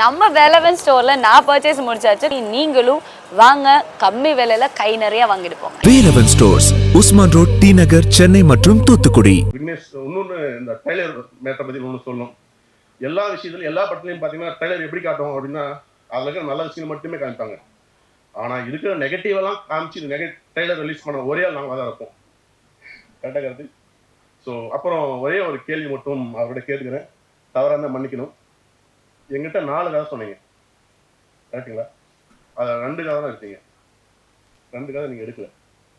நம்ம வேலவன் ஸ்டோர்ல நான் பர்ச்சேஸ் முடிச்சாச்சு. நீங்களும் வாங்க கம்மி விலையில கை நிறைய வாங்கிட்டு போங்க. Velavan stores Usman road T Nagar Chennai மற்றும் தூத்துக்குடி. விக்னேஷ் இன்னொன்று இந்த ட்ரைலர் மேட்டரை பற்றி ஒன்று சொல்லணும். எல்லா விஷயத்துலையும் எல்லா படத்துலையும் பார்த்தீங்கன்னா ட்ரைலர் எப்படி காட்டும் அப்படின்னா அதில் இருக்கிற நல்ல விஷயம் மட்டுமே காமிப்பாங்க. ஆனால் இருக்கிற நெகட்டிவெல்லாம் காமிச்சு நெக ட்ரைலர் ரிலீஸ் பண்ண ஒரே ஆள் நாங்கள் தான் இருப்போம் கரெக்டாக கருத்து? ஸோ அப்புறம் ஒரே ஒரு கேள்வி மட்டும் அவர்கிட்ட கேட்டுக்கிறேன். தவறாக மன்னிக்கணும். எங்கிட்ட நாலு கதை சொன்னீங்க. கரெக்டுங்களா அதில் ரெண்டு கதை தான் எடுத்தீங்க. ரெண்டு கதை நீங்கள் எடுக்கல.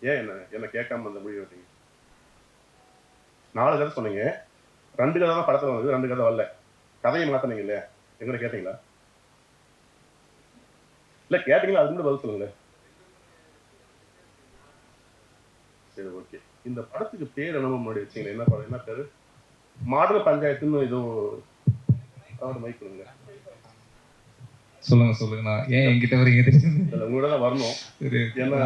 ஏன் என்ன என்ன கேட்காம அந்த முடிவு எடுத்தீங்க? நாலு கதை சொன்னீங்க. ரெண்டு கதை தான் படத்துல வந்தது ரெண்டு கதை வரல. கதையை மாற்றினீங்க இல்லையா? எங்கிட்ட கேட்டீங்களா? இல்ல கேட்டீங்களா? அதுக்கு மட்டும் பதில் சொல்லுங்களேன். சரி ஓகே இந்த படத்துக்கு பேர் என்னமோ முன்னாடி வச்சீங்களா என்ன படம் என்ன பேரு? மாடல் பஞ்சாயத்துன்னு ஏதோ அவரோட மைக் கொடுங்க. சொல்லுங்க சொல்லுங்க. நான் ஏன் என்கிட்ட வரீங்க? உங்களோட தான் வரணும். ஏன்னா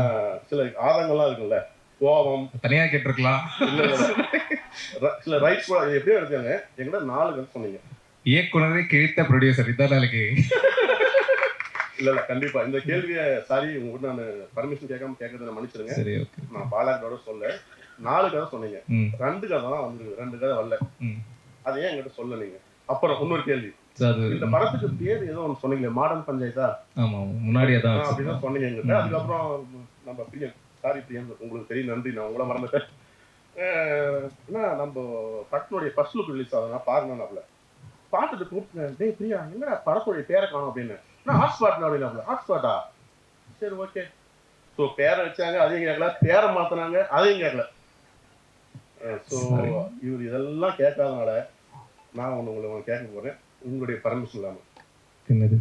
சில ஆதங்கள்லாம் இருக்குல்ல கோபம். தனியா கேட்டிருக்கலாம். சில ரைட்ஸ் கூட எப்படியோ எடுத்தாங்க எங்கிட்ட நாலு கதை சொன்னீங்க. இயக்குனரே கிழித்த ப்ரொடியூசர் இதான் நாளைக்கு இல்ல இல்ல கண்டிப்பா. இந்த கேள்வியை சாரி உங்ககிட்ட நான் பர்மிஷன் கேட்காம கேட்கறத மன்னிச்சிருங்க சரி ஓகே நான் பாலாக்கோட சொல்ல நாலு கதை சொன்னீங்க. ரெண்டு கதை தான் வந்திருக்கு ரெண்டு கதை வரல. அதை ஏன் என்கிட்ட சொல்ல நீங்க. அப்புறம் இன்னொரு கேள்வி. இந்த படத்துக்கு பேர் ஏதோ ஒன்று சொன்னீங்களே மாடர்ன் பஞ்சாயத்தா? ஆமா அப்படிதான் வச்சிருக்கோம். சொன்னீங்க என்கிட்ட அதுக்கப்புறம் நம்ம பிரியன் சாரி பிரியன் உங்களுக்கு பெரிய நன்றி நான் உங்களை மறந்துட்டேன். என்ன நம்ம படத்தினுடைய ஃபர்ஸ்ட் லுக் ரிலீஸ் ஆகுதுன்னா பாருங்க நம்மள பாட்டுட்டு கூப்பிட்டேன் டேய் பிரியா என்னடா படத்துடைய பேரை காணும்? அப்படின்னு. நான் ஹாட் ஸ்பாட் அப்படின்னா ஹாட் ஸ்பாட்டா சரி ஓகே. ஸோ பேரை வச்சாங்க அதையும் கேட்கல பேரை மாத்தினாங்க அதையும் கேட்கல ஸோ. இவர் இதெல்லாம் கேட்காதனால நான் ஒன்று உங்களை கேட்க போறேன். உங்களுடைய பர்மிஷன் இல்லாமல் என்னது?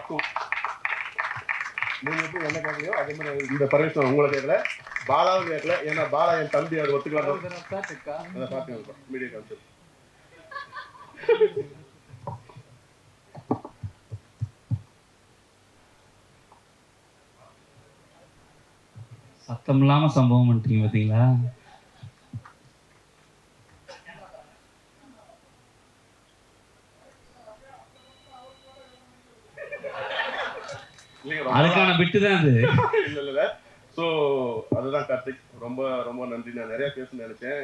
டூ நீங்க எப்படி என்ன கேட்கலையோ அதே மாதிரி இந்த பர்மிஷன் உங்களை கேட்கல. பாலாவும் கேட்கல. ஏன்னா பாலா என் தம்பி அதை ஒத்துக்கலாம் மீடியா கான்செப்ட் சத்தம் இல்லாம சம்பவம் பண்ணிட்டீங்க பாத்தீங்களா? அதுக்கான பிட்டு தான் அது. இல்ல இல்ல ஸோ அதுதான் கார்த்திக். ரொம்ப ரொம்ப நன்றி. நான் நிறைய பேசணும்னு நினைச்சேன்.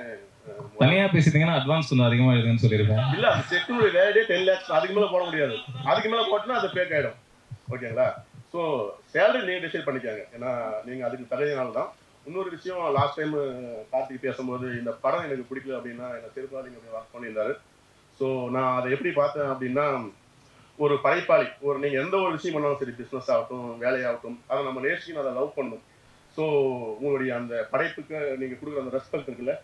தனியா பேசிட்டீங்கன்னா அட்வான்ஸ் கொஞ்சம் அதிகமா எழுதுன்னு சொல்லியிருப்பேன் இல்ல அந்த செக்கினுடைய வேலையே டென் லேக்ஸ் அதுக்கு மேல போட முடியாது. அதுக்கு மேல போட்டுனா அது ஃபேக் ஆயிடும். ஓகேங்களா ஸோ சேலரி நீங்கள் டிசைட் பண்ணிக்காங்க. ஏன்னா நீங்கள் அதுக்கு தகுதினால தான். இன்னொரு விஷயம் லாஸ்ட் டைம் கார்த்திக் பேசும்போது இந்த படம் எனக்கு பிடிக்கல அப்படின்னா என்னை திருப்பாதிங்க அப்படி ஒர்க் பண்ணியிருந்தாரு. ஸோ நான் அதை எப்படி பார்த்தேன் அப்படின்னா ஒரு படைப்பாளி ஒரு நீங்கள் எந்த ஒரு விஷயம் பண்ணாலும் சரி பிஸ்னஸ் ஆகட்டும் வேலையாகட்டும் அதை நம்ம நேசிக்கணும் அதை லவ் பண்ணணும். ஸோ உங்களுடைய அந்த படைப்புக்கு நீங்கள் கொடுக்குற அந்த ரெஸ்பெக்ட் இருக்குல்ல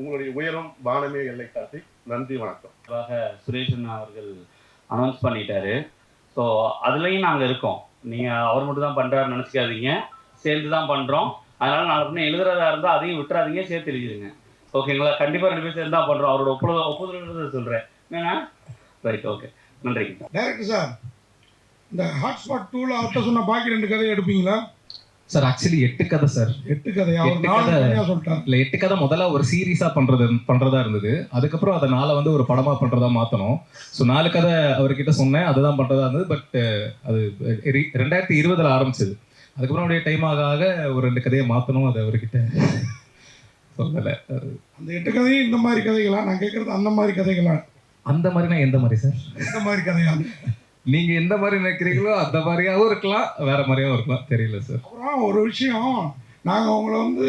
உங்களுடைய உயரம் வானமே எல்லை காட்டி நன்றி வணக்கம். சுரேஷன் அவர்கள் அனௌன்ஸ் பண்ணிட்டாரு. ஸோ அதுலேயும் நாங்கள் இருக்கோம். நீங்க அவர் மட்டும் தான் பண்றாரு நினைச்சுக்காதீங்க. சேர்ந்து தான் பண்றோம். அதனால நாலு பின்ன எழுதுறதா இருந்தா அதையும் விட்டுறாதீங்க சேர்த்து எழுதிடுங்க. ஓகேங்களா கண்டிப்பா ரெண்டு பேரும் சேர்ந்து தான் பண்றோம். அவரோட ஒப்புதல் ஒப்புதல் சொல்றேன். என்னன்னா ரைட் ஓகே நன்றி டேரக்டர் சார் இந்த ஹாட்ஸ்பாட் டூல அவர்கிட்ட சொன்ன பாக்கி ரெண்டு கதையை எடுப்பீங்களா? சார் ஆக்சுவலி எட்டு கதை சார் எட்டு கதை. இல்ல எட்டு கதை முதல்ல ஒரு சீரீஸா பண்றது பண்றதா இருந்தது. அதுக்கப்புறம் அதை நாளை வந்து ஒரு படமா பண்றதா மாத்தணும். ஸோ நாலு கதை அவர்கிட்ட சொன்னேன். அதுதான் பண்றதா இருந்தது. பட் அது ரெண்டாயிரத்தி இருபதுல ஆரம்பிச்சது. அதுக்கப்புறம் அப்படியே டைம் ஆக ஆக ஒரு ரெண்டு கதையை மாத்தணும். அது அவர்கிட்ட சொல்லலை. அந்த எட்டு கதையும் இந்த மாதிரி கதைகளா? நான் கேட்கறது அந்த மாதிரி கதைகளா? அந்த மாதிரினா எந்த மாதிரி சார் இந்த மாதிரி கதையா? நீங்க எந்த மாதிரி நினைக்கிறீங்களோ அந்த மாதிரியாவும் இருக்கலாம். வேற மாதிரியாவும் இருக்கலாம். தெரியல சார் அப்புறம் ஒரு விஷயம். நாங்கள் உங்களை வந்து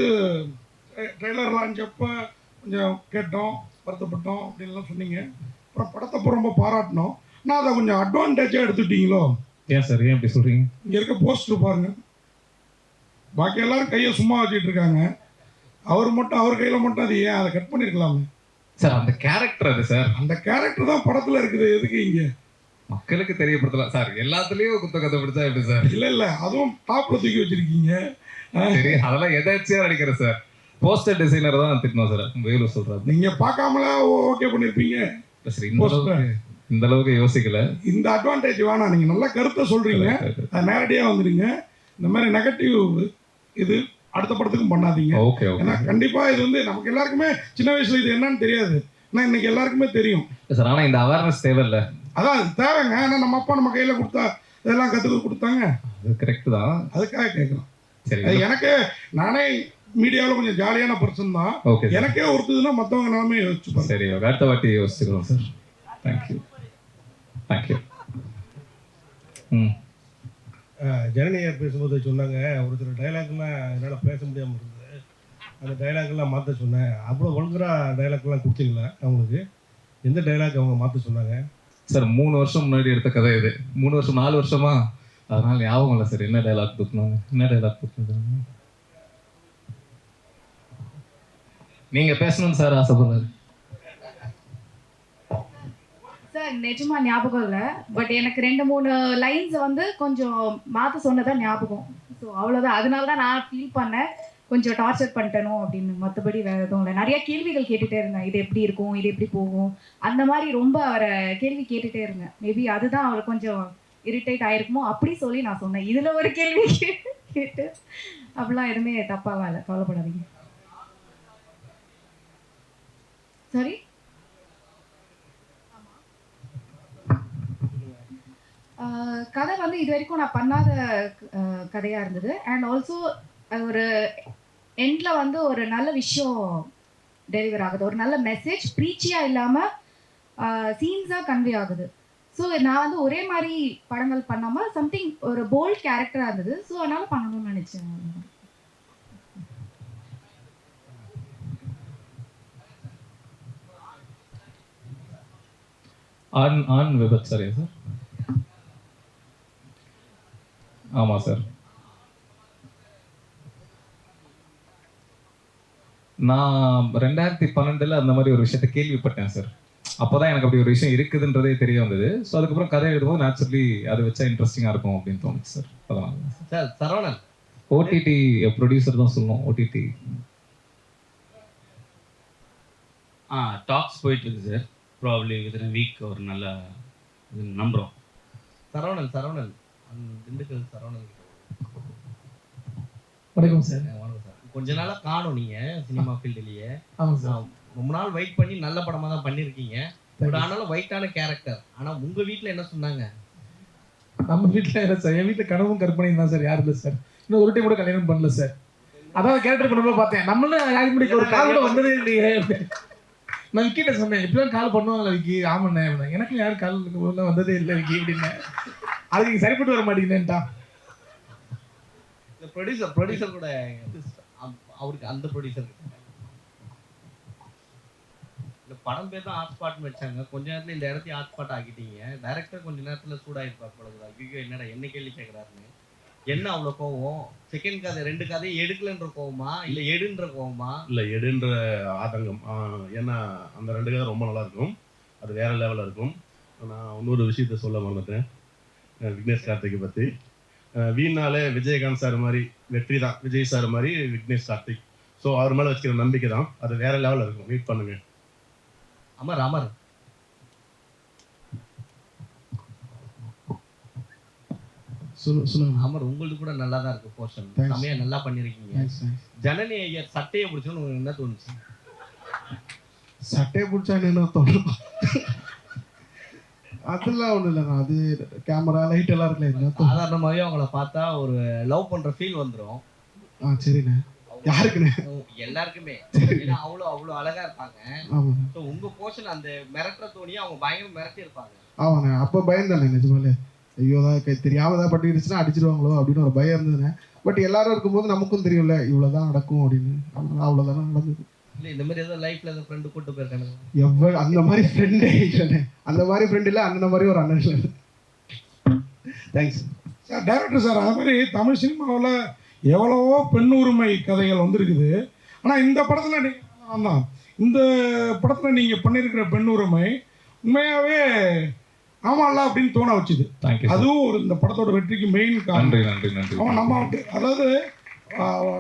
ட்ரெய்லர் லான்ச் அப்போ கொஞ்சம் கேட்டோம் வருத்தப்பட்டோம் அப்படின்லாம் சொன்னீங்க. அப்புறம் படத்தை ரொம்ப பாராட்டினோம். நான் அதை கொஞ்சம் அட்வான்டேஜாக எடுத்துட்டீங்களோ? ஏன் சார் ஏன் அப்படி சொல்றீங்க? இங்கே இருக்க போஸ்டர் பாருங்க. பாக்கி எல்லாரும் கையை சும்மா வச்சுட்டு இருக்காங்க. அவர் மட்டும் அவர் கையில் மட்டும் அது ஏன்? அதை கட் பண்ணியிருக்கலாமே சார் அந்த கேரக்டர் அது சார் அந்த கேரக்டர் தான் படத்தில் இருக்குது. எதுக்கு இங்கே? மக்களுக்கு தெரியப்படுத்தலாம். சார் எல்லாத்துலயும் குத்த கதை பிடிச்சா எப்படி சார்? இல்லை இல்லை அதுவும் டாப்பில் தூக்கி வச்சிருக்கீங்க. சரி அதெல்லாம் எதாச்சியா நடிக்கிறேன் சார்? போஸ்டர் டிசைனர் தான் திட்டணும் சார் வேலு சொல்றாரு. நீங்கள் பார்க்காமல ஓகே பண்ணியிருப்பீங்க சரி இந்த. அளவுக்கு இந்த அளவுக்கு யோசிக்கல. இந்த அட்வான்டேஜ் வேணாம் நீங்கள் நல்ல கருத்தை சொல்கிறீங்க அது நேரடியாக வந்துடுங்க இந்த மாதிரி நெகட்டிவ் இது அடுத்த படத்துக்கும் பண்ணாதீங்க. ஓகே ஏன்னா ஓகே கண்டிப்பாக இது வந்து நமக்கு எல்லாருக்குமே சின்ன வயசுல இது என்னன்னு தெரியாது. ஆனால் இன்னைக்கு எல்லாருக்குமே தெரியும். சார் ஆனா இந்த அவேர்னஸ் தேவையில்ல. அதான் அது தேவைங்க. ஏன்னா நம்ம அப்பா நம்ம கையில் கொடுத்தா இதெல்லாம் கற்றுக்க கொடுத்தாங்க. அது கரெக்ட் தான். அதுக்காக கேட்குறோம் சரி. அது எனக்கு நானே மீடியாவில் கொஞ்சம் ஜாலியான பர்சன் தான். ஓகே எனக்கே ஒருத்ததுன்னா மற்றவங்க நாமே யோசிச்சு பாருங்க. சரி. அடுத்த வாட்டி யோசிச்சுக்கிறோம் சார் தேங்க்யூ தேங்க்யூ ம். ஜனனியார் பேசும்போது சொன்னாங்க ஒரு சில டைலாக்லாம் என்னால் பேச முடியாமல் இருந்தது. அந்த டைலாக்லாம் மாற்ற சொன்னேன். அவ்வளோ வல்கராக டைலாக்லாம் கொடுத்தீங்களா அவங்களுக்கு? எந்த டைலாக் அவங்க மாற்ற சொன்னாங்க? சார் மூணு வருஷம் முன்னாடி எடுத்த கதை இது. மூணு வருஷம் நாலு வருஷமா? அதனால ஞாபகம் இல்லை சார். என்ன டைலாக் கொடுக்கணும் என்ன டைலாக் தூக்குனாங்க நீங்க பேசணும்னு சார் ஆசைப்படுறாரு. சார் நிஜமா ஞாபகம் இல்லை. பட் எனக்கு ரெண்டு மூணு லைன்ஸ் வந்து கொஞ்சம் மாற்ற சொன்னதா ஞாபகம். ஸோ அவ்வளோதான் அதனால தான் நான் ஃபீல் பண்ணேன். கொஞ்சம் டார்ச்சர் பண்ணிட்டனும் அப்படின்னு மற்றபடி வேற எதுவும் இல்லை. நிறைய கேள்விகள் கேட்டுட்டே இருந்தேன். இது எப்படி இருக்கும்? இது எப்படி போகும்? அந்த மாதிரி ரொம்ப அவரை கேள்வி கேட்டுட்டே இருந்தேன். மேபி அதுதான் அவர் கொஞ்சம் இரிட்டேட் ஆயிருக்குமோ? அப்படி சொல்லி நான் சொன்னேன். இதில் ஒரு கேள்வி கேட்டு அப்படிலாம் எதுவுமே தப்பாலாம் இல்லை. கவலைப்படாதீங்க. சாரி ஆஹ் கதை வந்து இது வரைக்கும் நான் பண்ணாத கதையாக கதையா இருந்தது. அண்ட் ஆல்சோ ஒரு எண்ட்ல வந்து ஒரு நல்ல விஷயம் டெலிவர் ஆகுது. ஒரு நல்ல மெசேஜ் ப்ரீச்சியா இல்லாம சீன்ஸா கன்வே ஆகுது. ஸோ நான் வந்து ஒரே மாதிரி படங்கள் பண்ணாம சம்திங் ஒரு போல்ட் கேரக்டரா இருந்தது. ஸோ அதனால பண்ணணும்னு நினைச்சேன். ஆன் ஆன் விபத் சரியா சார் ஆமா சார் நான் ரெண்டாயிரத்தி பன்னெண்டுல அந்த மாதிரி ஒரு விஷயத்த கேள்விப்பட்டேன் சார் அப்போதான் எனக்கு அப்படி ஒரு விஷயம் இருக்குதுன்றதே தெரிய வந்தது. ஸோ அதுக்கப்புறம் கதை எழுதும்போது நேச்சுரலி அதை வச்சா இன்ட்ரெஸ்டிங்காக இருக்கும் அப்படின்னு தோணுச்சு சார் அதனால சார் சரவணன். ஓடிடி ப்ரொடியூசர் தான் சொல்லணும் ஓடிடி ஆ டாக்ஸ் போயிட்டு இருக்கு சார் ப்ராப்ளி வித்தின் வீக் ஒரு நல்ல இது நம்புகிறோம் சரவணன் சரவணன். அந்த திண்டுக்கல் சரவணன் வணக்கம் சார் வணக்கம் சார் கொஞ்ச நாளா காணும் நீங்க சினிமா ஃபீல்டுலயே ரொம்ப நாள் வெயிட் பண்ணி நல்ல படமா தான் பண்ணிருக்கீங்க. பட் ஆனாலும் ஒயிட்டான கேரக்டர் ஆனா உங்க வீட்ல என்ன சொன்னாங்க? நம்ம வீட்டில் இல்லை சார் என் வீட்டில் கனவும் கற்பனையும் தான் சார் யாரும் இல்லை சார் இன்னும் ஒரு டைம் கூட கல்யாணம் பண்ணல சார் அதான் கேரக்டர் பண்ணும்போது பார்த்தேன். நம்மளும் யாருக்கு முடிக்க ஒரு கால் கூட வந்ததே இல்லையே. நான் விக்கிட்ட சொன்னேன். இப்படிலாம் கால் பண்ணுவாங்களா விக்கி. ஆமாண்ணே அப்படின்னேன். எனக்கு யாரும் கால் வந்ததே இல்லை விக்கி. அப்படின்னு. அதுக்கு சரிப்பட்டு வர மாட்டீங்கன்னுட்டா இந்த ப்ரொடியூசர் ப்ரொடியூசர் கூட அவருக்கு அந்த ப்ரொடியூசர் இந்த படம் பேர் தான் ஹாட் ஸ்பாட்னு வச்சாங்க. கொஞ்ச நேரத்துல இந்த இடத்தையும் ஹாட் ஸ்பாட் ஆக்கிட்டீங்க. டைரக்டர் கொஞ்ச நேரத்துல சூடாயிருப்பார் போல ஐயோ என்னடா என்ன கேள்வி கேட்கறாருன்னு. என்ன அவ்வளவு கோவம்? செகண்ட் கதை ரெண்டு கதையும் எடுக்கலன்ற கோவமா? இல்ல எடுன்ற கோவமா? இல்லை எடுன்ற ஆதங்கம். ஆஹ் ஏன்னா அந்த ரெண்டு கதை ரொம்ப நல்லா இருக்கும் அது வேற லெவலில் இருக்கும். நான் இன்னொரு விஷயத்த சொல்ல மறந்துட்டேன். விக்னேஷ் கார்த்திகை பற்றி வீணாலே விஜயகாந்த் சார் மாதிரி வெற்றி தான். விஜய் சார் மாதிரி விக்னேஷ் கார்த்திக். ஸோ அவர் மேலே வச்சுக்கிற நம்பிக்கை தான். அது வேற லெவலில் இருக்கும். வெயிட் பண்ணுங்க. அமர் அமர். சொல்லு சொல்லுங்க. அமர் உங்களுக்கு கூட நல்லா தான் இருக்கு போர்ஷன். செமையா நல்லா பண்ணிருக்கீங்க. ஜனனி ஐயர் சட்டையை பிடிச்சோன்னு உங்களுக்கு என்ன தோணுச்சு? சட்டையை பிடிச்சா என்ன தோணும்? அதெல்லாம் ஒன்றும் இல்லைண்ணா. அது கேமரா லைட் எல்லாம் இருக்குல்ல சாதாரணமாகவே அவங்கள பார்த்தா ஒரு லவ் பண்ற ஃபீல் வந்துரும். ஆ சரிண்ணே. யாருக்குண்ணே? எல்லாருக்குமே. ஏன்னா அவ்வளோ அவ்வளோ அழகா இருப்பாங்க. ஆமாண்ணே. ஸோ உங்க போர்ஷன் அந்த மிரட்டுற தோணியை அவங்க பயங்கர மிரட்டி இருப்பாங்க. ஆமாண்ணே. அப்போ பயந்தானே நிஜமாலே. ஐயோ தான் தெரியாம தான் பட்டுருச்சுன்னா அடிச்சிருவாங்களோ அப்படின்னு ஒரு பயம் இருந்ததுண்ணே. பட் எல்லாரும் இருக்கும்போது நமக்கும் தெரியும்ல இவ்வளோதான் நடக்கும் அப்படின்னு. அவ்வளோதானே நடந்தது. இந்த மாதிரி ஏதோ லைஃப்ல ஏதோ ஃப்ரெண்டு கூட்டு போயிருக்காங்க எவ்வளோ அந்த மாதிரி ஃப்ரெண்டே இல்லைண்ணே அந்த மாதிரி ஃப்ரெண்ட் இல்லை அந்த மாதிரி ஒரு அண்ணன் இல்லை. தேங்க்ஸ் சார் டைரக்டர் சார் அது மாதிரி தமிழ் சினிமாவில் எவ்வளவோ பெண் உரிமை கதைகள் வந்திருக்குது. ஆனால் இந்த படத்தில் நீங்கள் ஆமாம் இந்த படத்தில் நீங்கள் பண்ணியிருக்கிற பெண் உரிமை உண்மையாகவே ஆமாம்ல அப்படின்னு தோண வச்சுது. அதுவும் ஒரு இந்த படத்தோட வெற்றிக்கு மெயின் காரணம். நன்றி நன்றி நன்றி. அவன் நம்ம அதாவது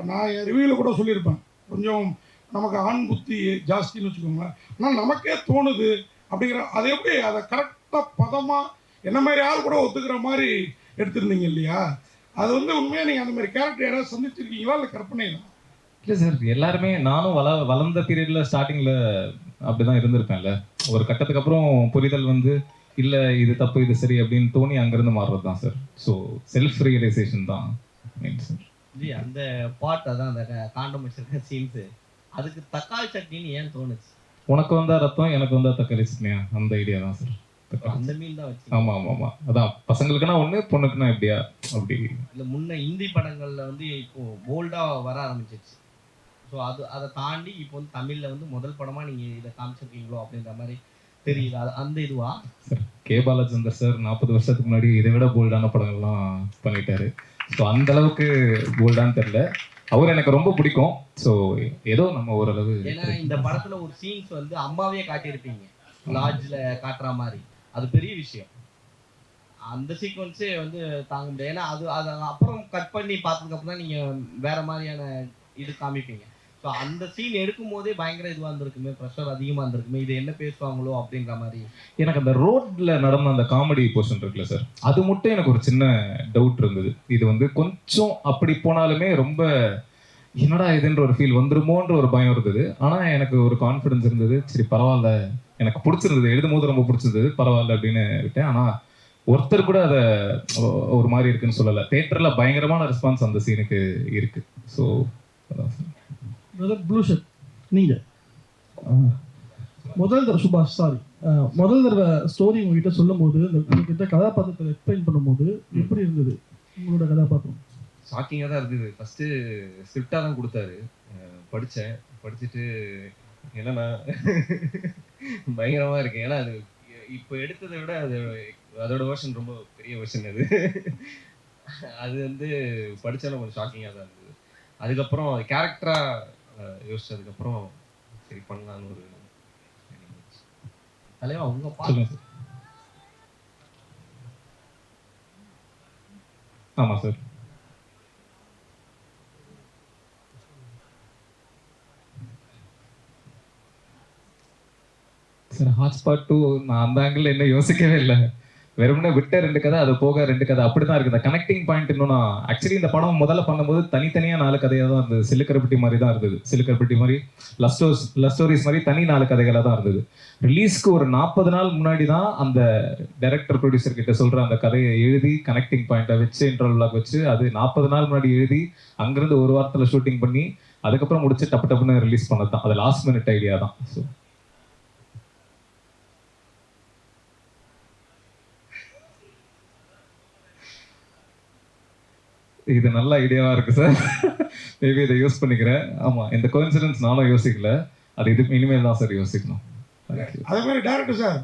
நான் ரிவ்யூவில் கூட சொல்லியிருப்பேன். கொஞ்சம் நமக்கு ஆண் புத்தி ஜாஸ்தின்னு வச்சுக்கோங்களேன். ஆனால் நமக்கே தோணுது அப்படிங்கிற அது எப்படி அதை கரெக்டாக பதமாக என்ன மாதிரி ஆள் கூட ஒத்துக்கிற மாதிரி எடுத்திருந்தீங்க இல்லையா? அது வந்து உண்மையாக நீங்கள் அந்த மாதிரி கேரக்டர் யாராவது சந்திச்சிருக்கீங்களா இல்லை கற்பனை தான் இல்லை சார் எல்லாருமே நானும் வள வளர்ந்த பீரியட்ல ஸ்டார்டிங்ல அப்படிதான் இருந்திருப்பேன்ல. ஒரு கட்டத்துக்கு அப்புறம் புரிதல் வந்து இல்ல இது தப்பு இது சரி அப்படின்னு தோணி அங்கிருந்து மாறுறது தான் சார் ஸோ செல்ஃப் ரியலைசேஷன் தான் sir. ஜி அந்த பாட் அதான் அந்த காண்டம் வச்சிருக்க சீன்ஸு அதுக்கு தக்காளி சட்னின்னு ஏன் தோணுச்சு? உனக்கு வந்தா ரத்தம் எனக்கு வந்தா தக்காளி சட்னியா அந்த ஐடியா தான் சார் அந்த மீன் தான் வச்சு. ஆமா ஆமா ஆமா. அதான். பசங்களுக்குன்னா ஒண்ணு பொண்ணுக்குன்னா எப்படியா அப்படி. இல்லை முன்ன இந்தி படங்கள்ல வந்து இப்போ போல்டா வர ஆரம்பிச்சிருச்சு. ஸோ அது அதை தாண்டி இப்போ வந்து தமிழ்ல வந்து முதல் படமா நீங்க இதை காமிச்சிருக்கீங்களோ அப்படின்ற மாதிரி தெரியுது. அது அந்த இதுவா? கே. பாலச்சந்தர் சார் நாற்பது வருஷத்துக்கு முன்னாடி இதை விட போல்டான படங்கள்லாம் பண்ணிட்டாரு. ஸோ அந்த அளவுக்கு போல்டான்னு தெரியல. அவர் எனக்கு ரொம்ப பிடிக்கும். ஸோ ஏதோ நம்ம ஓரளவு ஏன்னா இந்த படத்துல ஒரு சீன்ஸ் வந்து அம்மாவே காட்டியிருப்பீங்க. லாட்ஜ்ல காட்டுற மாதிரி. அது பெரிய விஷயம். அந்த சீக்வன்ஸே வந்து தாங்க முடியாது. ஏன்னா அது அது அப்புறம் கட் பண்ணி பார்த்ததுக்கு அப்புறம் தான் நீங்க வேற மாதிரியான இது காமிப்பீங்க. ஸோ அந்த சீன் எடுக்கும் போதே பயங்கர இதுவாக இருந்திருக்குமே ப்ரெஷர் அதிகமாக இருந்திருக்குமே இது என்ன பேசுவாங்களோ அப்படின்ற மாதிரி. எனக்கு அந்த ரோட்ல நடந்த அந்த காமெடி போர்ஷன் இருக்குல்ல சார் அது மட்டும் எனக்கு ஒரு சின்ன டவுட் இருந்தது. இது வந்து கொஞ்சம் அப்படி போனாலுமே ரொம்ப என்னடா இதுன்ற ஒரு ஃபீல் வந்துருமோன்ற ஒரு பயம் இருந்தது. ஆனால் எனக்கு ஒரு கான்ஃபிடன்ஸ் இருந்தது சரி பரவாயில்ல எனக்கு பிடிச்சிருந்தது எழுதும் போது ரொம்ப பிடிச்சிருந்தது பரவாயில்ல அப்படின்னு விட்டேன். ஆனால் ஒருத்தர் கூட அதை ஒரு மாதிரி இருக்குன்னு சொல்லலை. தேட்டரில் பயங்கரமான ரெஸ்பான்ஸ் அந்த சீனுக்கு இருக்கு. ஸோ பிரதர் ப்ளூ ஷர்ட் நீங்கள் முதல் தடவை சுபாஷ் சாரி முதல் தடவை ஸ்டோரி உங்ககிட்ட சொல்லும்போது இந்த உங்ககிட்ட கதாபாத்திரத்தை எக்ஸ்பிளைன் பண்ணும்போது எப்படி இருந்தது? உங்களோட கதாபாத்திரம்? ஷாக்கிங்காக தான் இருந்தது. ஃபஸ்ட்டு ஸ்கிரிப்டாக தான் கொடுத்தாரு. படித்தேன் படிச்சுட்டு என்னன்னா பயங்கரமாக இருக்கு ஏன்னா அது இப்போ எடுத்ததை விட அது அதோட வருஷன் ரொம்ப பெரிய வருஷன் அது. அது வந்து படித்தாலும் கொஞ்சம் ஷாக்கிங்காக தான் இருந்தது. அதுக்கப்புறம் கேரக்டராக யோசிச்சதுக்கப்புறம் சரி பண்ணலான்னு ஒரு தலைவா உங்க சார். ஆமா சார். சார் ஹாட்ஸ்பாட் டூ நான் அந்த ஆங்கிள் என்ன யோசிக்கவே இல்லை. வெறும்னே விட்ட ரெண்டு கதை அது போக ரெண்டு கதை அப்படிதான் இருக்கு இந்த கனெக்டிங் பாயிண்ட் இன்னும் ஆக்சுவலி இந்த படம் முதல்ல பண்ணும்போது தனித்தனியா நாலு கதையாக தான் இருந்தது. சிலுக்கரப்பட்டி மாதிரி தான் இருந்தது. சிலுக்கரப்பட்டி மாதிரி லவ் ஸ்டோஸ் லவ் ஸ்டோரிஸ் மாதிரி தனி நாலு கதைகளாக தான் இருந்தது. ரிலீஸ்க்கு ஒரு நாற்பது நாள் முன்னாடி தான் அந்த டைரக்டர் ப்ரொடியூசர் கிட்ட சொல்ற அந்த கதையை எழுதி கனெக்டிங் பாயிண்ட்டை வச்சு இன்டர்வலாக வச்சு அது நாற்பது நாள் முன்னாடி எழுதி அங்கிருந்து ஒரு வாரத்தில் ஷூட்டிங் பண்ணி அதுக்கப்புறம் முடிச்சு டப்பு டப்புன்னு ரிலீஸ் பண்ணது தான். அது லாஸ்ட் மினிட் ஐடியா தான். ஸோ இது நல்ல ஐடியாவா இருக்கு சார் மேபி இதை யூஸ் பண்ணிக்கிறேன். ஆமா இந்த கோயின்சிடன்ஸ் நானும் யோசிக்கல. அது இது இனிமேல் தான் சார் யோசிக்கணும். அதே மாதிரி டேரக்டர் சார்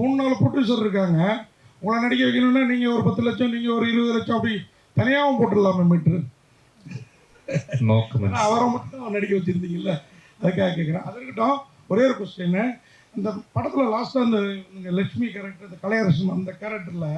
மூணு நாலு ப்ரொடியூசர் இருக்காங்க. உங்களை நடிக்க வைக்கணும்னா நீங்கள் ஒரு பத்து லட்சம் நீங்கள் ஒரு இருபது லட்சம் அப்படி தனியாகவும் போட்டுடலாமே மீட்ரு நோ ஆனா கமெண்ட்ஸ் அவரை மட்டும் நடிக்க வச்சிருந்தீங்கல்ல? அதுக்காக கேட்குறேன் அது இருக்கட்டும் ஒரே ஒரு கொஸ்டின் இந்த படத்தில் லாஸ்ட்டாக அந்த லட்சுமி கேரக்டர் இந்த கலையரசன் அந்த கேரக்டரில்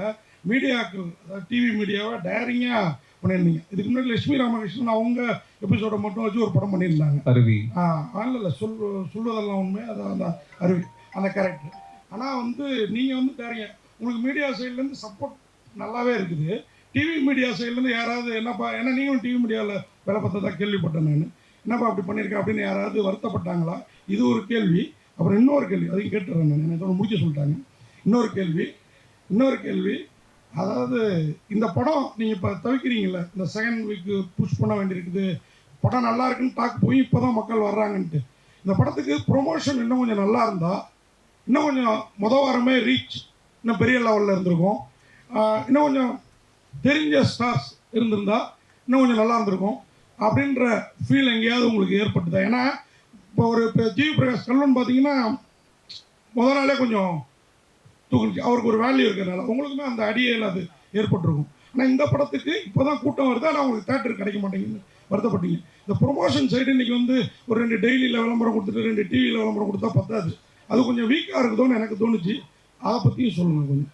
மீடியாக்கள் அதாவது டிவி மீடியாவை டேரிங்காக பண்ணியிருந்தீங்க. இதுக்கு முன்னாடி லட்சுமி ராமகிருஷ்ணன் அவங்க எபிசோடை மட்டும் வச்சு ஒரு படம் பண்ணியிருந்தாங்க. அருவி. ஆ இல்லை இல்லை சொல் சொல்வதெல்லாம் உண்மை அதான் அந்த அருவி அந்த கேரக்டர் ஆனால் வந்து நீங்கள் வந்து டேரிங்க உங்களுக்கு மீடியா சைட்லேருந்து சப்போர்ட் நல்லாவே இருக்குது. டிவி மீடியா சைட்லேருந்து யாராவது என்னப்பா ஏன்னா நீங்களும் டிவி மீடியாவில் வேலை பார்த்ததா கேள்விப்பட்டேன் நான். என்னப்பா அப்படி பண்ணியிருக்கேன் அப்படின்னு யாராவது வருத்தப்பட்டாங்களா? இது ஒரு கேள்வி. அப்புறம் இன்னொரு கேள்வி அதையும் கேட்டுறேன் நான். எனக்கு முடிக்க சொல்லிட்டாங்க. இன்னொரு கேள்வி இன்னொரு கேள்வி அதாவது இந்த படம் நீங்கள் இப்போ தவிக்கிறீங்கள இந்த செகண்ட் வீக்கு புஷ் பண்ண வேண்டியிருக்குது படம் நல்லா இருக்குன்னு டாக் போய் இப்போ தான் மக்கள் வர்றாங்கன்ட்டு. இந்த படத்துக்கு ப்ரொமோஷன் இன்னும் கொஞ்சம் நல்லா இருந்தால் இன்னும் கொஞ்சம் முத வாரமே ரீச் இன்னும் பெரிய லெவலில் இருந்திருக்கும். இன்னும் கொஞ்சம் தெரிஞ்ச ஸ்டார்ஸ் இருந்திருந்தா இன்னும் கொஞ்சம் நல்லா இருந்திருக்கும். அப்படின்ற ஃபீல் எங்கேயாவது உங்களுக்கு ஏற்பட்டுதா? ஏன்னா இப்போ ஒரு இப்போ ஜிவி பிரகாஷ் கல்வன் பார்த்தீங்கன்னா முதல் நாளே கொஞ்சம் உங்களுக்கு அவருக்கு ஒரு வேல்யூ இருக்கிறனால உங்களுக்குமே அந்த அடியில் அது ஏற்பட்டிருக்கும். ஆனால் இந்த படத்துக்கு இப்போ தான் கூட்டம் வருது. ஆனால் உங்களுக்கு தேட்டர் கிடைக்க மாட்டேங்குது. வருத்தப்பட்டீங்க. இந்த ப்ரொமோஷன் சைடு இன்றைக்கி வந்து ஒரு ரெண்டு டெய்லியில் விளம்பரம் கொடுத்துட்டு ரெண்டு டிவியில் விளம்பரம் கொடுத்தா பத்தாது. அது கொஞ்சம் வீக்காக இருக்குதோன்னு எனக்கு தோணுச்சு. அதை பற்றியும் சொல்லணும் கொஞ்சம்.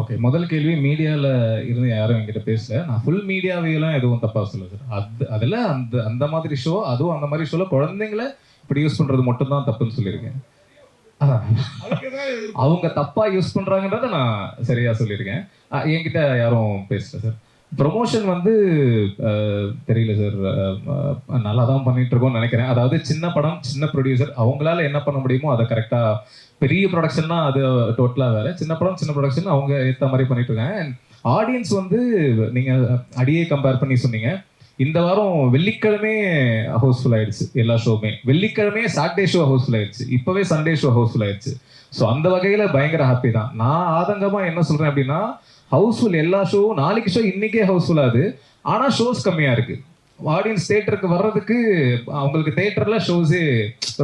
ஓகே முதல் கேள்வி மீடியாவில் இருந்து யாரும் என்கிட்ட பேசல. நான் ஃபுல் மீடியாவையெல்லாம் எதுவும் தப்பாக சொல்ல சார் அது அதில் அந்த அந்த மாதிரி ஷோ அதுவும் அந்த மாதிரி ஷோவில் குழந்தைங்கள இப்படி யூஸ் பண்ணுறது மட்டும்தான் தப்புன்னு சொல்லியிருக்கேன். அவங்க தப்பா யூஸ் பண்றாங்கன்றத நான் சரியா சொல்லியிருக்கேன். என்கிட்ட யாரும் பேசல சார் ப்ரொமோஷன் வந்து தெரியல சார் நல்லா தான் பண்ணிட்டு இருக்கோம்னு நினைக்கிறேன். அதாவது சின்ன படம் சின்ன ப்ரொடியூசர் அவங்களால என்ன பண்ண முடியுமோ அதை கரெக்டா பெரிய ப்ரொடக்ஷன்னா அது டோட்டலா வேற. சின்ன படம் சின்ன ப்ரொடக்ஷன் அவங்க ஏற்ற மாதிரி பண்ணிட்டு இருக்காங்க ஆடியன்ஸ் வந்து நீங்க அடியே கம்பேர் பண்ணி சொன்னீங்க. இந்த வாரம் வெள்ளிக்கிழமே ஹவுஸ்ஃபுல் ஆயிடுச்சு எல்லா ஷோவுமே வெள்ளிக்கிழமே சாட்டர்டே ஷோ ஹவுஸ்ஃபுல் ஆயிடுச்சு. இப்பவே சண்டே ஷோ ஹவுஸ்ஃபுல் ஆயிடுச்சு. ஸோ அந்த வகையில பயங்கர ஹாப்பி தான். நான் ஆதங்கமா என்ன சொல்றேன் அப்படின்னா ஹவுஸ்ஃபுல் எல்லா ஷோவும் நாளைக்கு ஷோ இன்னைக்கே ஹவுஸ்ஃபுல் ஆகுது. ஆனா ஷோஸ் கம்மியா இருக்கு. ஆடியன்ஸ் தேட்டருக்கு வர்றதுக்கு அவங்களுக்கு தேட்டர்ல ஷோஸே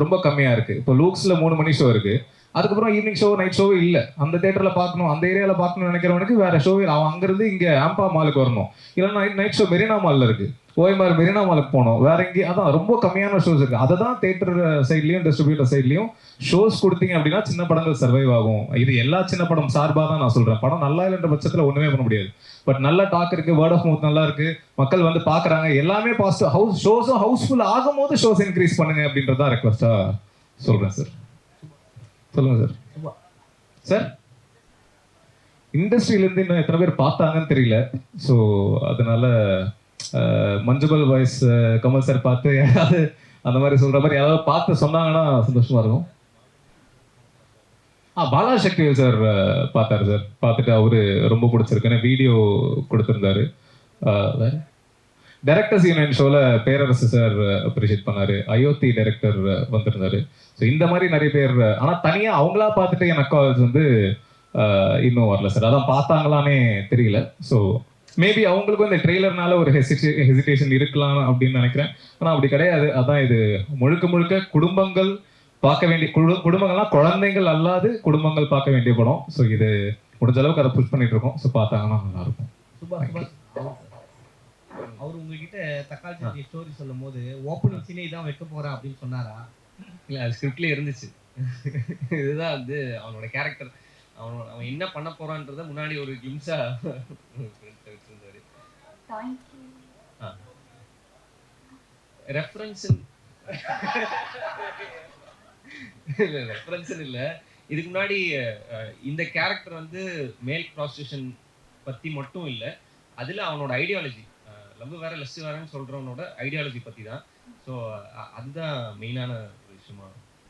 ரொம்ப கம்மியா இருக்கு. இப்போ லூக்ஸ்ல மூணு மணி ஷோ இருக்கு. அதுக்கப்புறம் ஈவினிங் ஷோ நைட் ஷோ இல்லை. அந்த தேட்டரில் பார்க்கணும் அந்த ஏரியாவில் பார்க்கணும்னு நினைக்கிறவனுக்கு வேற ஷோவே அவன் அங்கேருந்து இங்கே ஆம்பா மாலுக்கு வரணும். இல்லைன்னா நைட் நைட் ஷோ மெரினா மாலில் இருக்கு. ஓஎம்ஆர் மெரினா மாலுக்கு போகணும். வேற எங்கேயும் அதான் ரொம்ப கம்மியான ஷோஸ் இருக்கு. அதை தான் தேட்டர் சைட்லையும் டிஸ்ட்ரிபியூட்டர் சைட்லையும் ஷோஸ் கொடுத்தீங்க அப்படின்னா சின்ன படங்கள் சர்வைவ் ஆகும். இது எல்லா சின்ன படம் சார்பாக தான் நான் சொல்கிறேன் படம் நல்லா இல்லைன்ற பட்சத்தில் ஒன்றுமே பண்ண முடியாது. பட் நல்ல டாக் இருக்கு வேர்ட் ஆஃப் மவுத் நல்லா இருக்கு. மக்கள் வந்து பாக்குறாங்க எல்லாமே பாசிட்டிவ் ஹவுஸ் ஷோஸும் ஹவுஸ்ஃபுல் ஆகும் போது ஷோஸ் இன்க்ரீஸ் பண்ணுங்க அப்படின்றதா ரெக்வஸ்டா சொல்றேன் சார் சொல்லுங்க சார். சார் இண்டஸ்ட்ரியில இருந்து இன்னும் எத்தனை பேர் பார்த்தாங்கன்னு தெரியல. ஸோ அதனால uh, Manjummel boys Kamal sir பார்த்து யாராவது அந்த மாதிரி சொல்ற மாதிரி யாராவது பார்த்து சொன்னாங்கன்னா சந்தோஷமா இருக்கும். ஆ பாலா சக்திவேல் சார் பார்த்தாரு சார் பார்த்துட்டு அவரு ரொம்ப பிடிச்சிருக்குன்னு வீடியோ கொடுத்துருந்தாரு. வேற? டைரக்டர்ஸ் யூனியன் ஷோல பேரரசு சார் அப்ரிஷியேட் பண்ணாரு. அயோத்தி டைரக்டர் வந்திருந்தாரு. ஸோ இந்த மாதிரி நிறைய பேர் ஆனா தனியா அவங்களா பார்த்துட்டு எனக்கு கால்ஸ் வந்து இன்னும் வரல சார். அதான் பார்த்தாங்களானே தெரியல. ஸோ மேபி அவங்களுக்கும் இந்த ட்ரெய்லர்னால ஒரு ஹெசிடேஷன் இருக்கலாம் அப்படின்னு நினைக்கிறேன். ஆனால் அப்படி கிடையாது. அதான் இது. முழுக்க முழுக்க குடும்பங்கள் பார்க்க வேண்டிய குடு குடும்பங்கள்லாம் குழந்தைகள் அல்லாது குடும்பங்கள் பார்க்க வேண்டிய படம். ஸோ இது முடிஞ்ச அளவுக்கு அதை புஷ் பண்ணிட்டு இருக்கோம். ஸோ பார்த்தாங்கன்னா நல்லா இருக்கும். அவர் உங்ககிட்ட தக்காளி சட்னி ஸ்டோரி சொல்லும் போது ஓப்பனிங் சீனே இதான் வைக்க போறேன் அப்படின்னு சொன்னாரா? இல்ல அது ஸ்கிரிப்ட்லயே இருந்துச்சு. இதுதான் வந்து அவனோட கேரக்டர் அவன் அவன் என்ன பண்ண போறான்றத முன்னாடி ஒரு கிம்ஸா வச்சிருந்தாரு. ரெஃபரன்ஸ் ரெஃபரன்ஸ் இல்ல இதுக்கு முன்னாடி இந்த கேரக்டர் வந்து மேல் ப்ராஸ்டியூஷன் பத்தி மட்டும் இல்ல. அதுல அவனோட ஐடியாலஜி நம்ம வேற லெஸ் வேறன்னு சொல்றவனோட ஐடியாலஜி பத்தி தான் ஸோ அதுதான் மெயினான ஒரு விஷயமா